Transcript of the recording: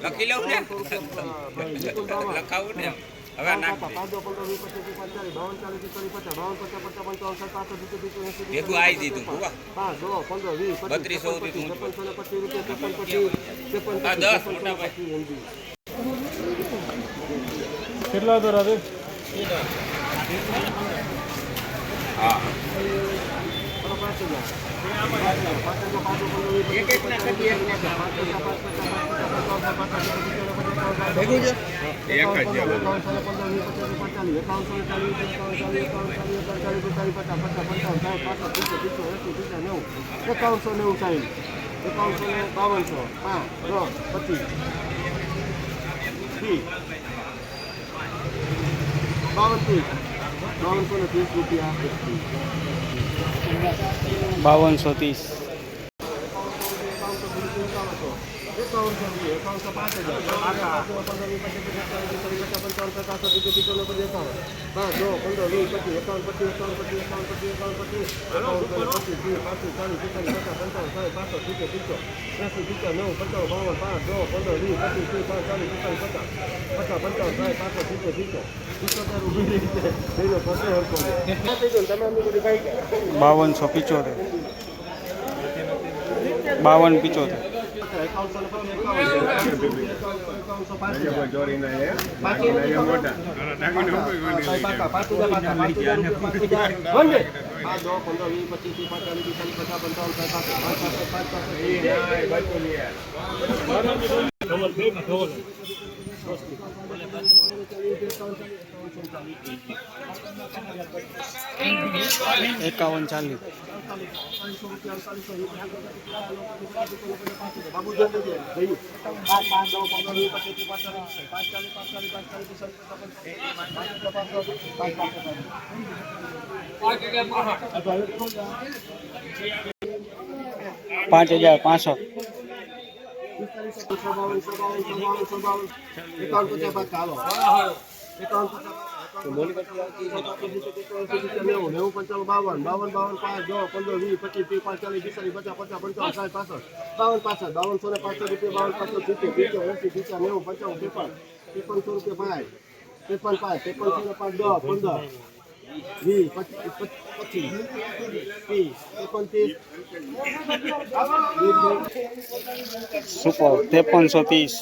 લખી લઉં ને લખાવું ને હવે ભેગું આવી દીધું બત્રીસો. કેટલા દર આવે હા એક એક ના કરીએ, ભેગું છે? એક જ છે. એકાવનસો નેવું ચાલીસ એકાવનસો ને બાવનસો પાંચ દસ પચીસ બાવન ત્રીસ. બાવનસો ને ત્રીસ રૂપિયા બાવનસો ત્રીસ. એકાવનસો એકાવનસો પાંચ હજાર પંદર વીસ પચીસ પચાસ પંચાવન સાઠ પાંસઠ સિત્તેર સિત્તેર એકાવન પાંચ દો પંદર વીસ પચીસ એકાવન પચીસ એકાવન પચીસ એકાવન પચીસ એકાવન પચીસ એકાવન પચીસ ત્રીસ પાંત્રીસ ચાલીસ પિસ્તાલીસ પચાસ પંચાવન સાઠ પાંસઠ સિત્તેર સિત્તેર એંસી નેવું પંચાવન બાવન પાંચ દો પંદર વીસ પચીસ ત્રીસ પાંચ ચાલીસ પિસ્તાલીસ પચાસ પચાસ પંચાવન સાઠ પાંસઠ સિત્તેર સિત્તેર સિત્તોતેર રહી છે એનો પચે હરકો તમે બધી કઈ ગયા બાવનસો પિચોતેર. બાવન પિચોતેર. પચાસ, પંચાવન, એકાવન ચાલીસ. પાંચ, હજાર પચાસ પાંચ, ચાલો. એકાવન પચાસ નેવું પંચાવન બાવન બાવન બાવન પાંચ દો પંદર વીસ પચીસ ત્રીસ પાંચાલીસ પિસ્તાલીસ પચાસ પચાસ પંચાવન સાઠ પાસઠ બાવન પાસઠ બાવનસો ને પાંચસો રૂપિયા બાવન પાંચસો સિત્તેર સિત્તેર એંસી સિત્તેર નેવું પંચાવન ત્રેપન ત્રેપનસો રૂપિયા પાંચ ત્રેપન પાંચ ત્રેપનસો ને પાંચ દસ પંદર વીસ પચીસ ત્રીસ એકોણત્રીસ સુપર ત્રેપનસો ત્રીસ.